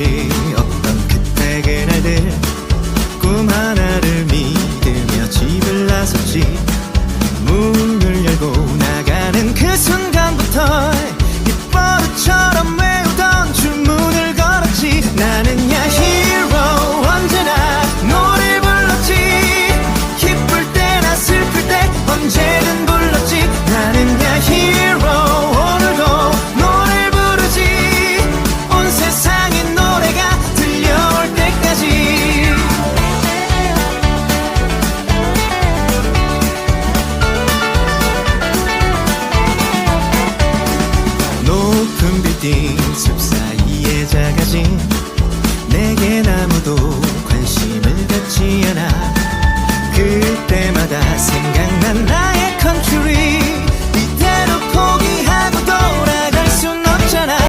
없이 어떤 그때 그날들 꿈 하나를 믿으며 집을 나섰지. 빌딩 숲 사이에 작아진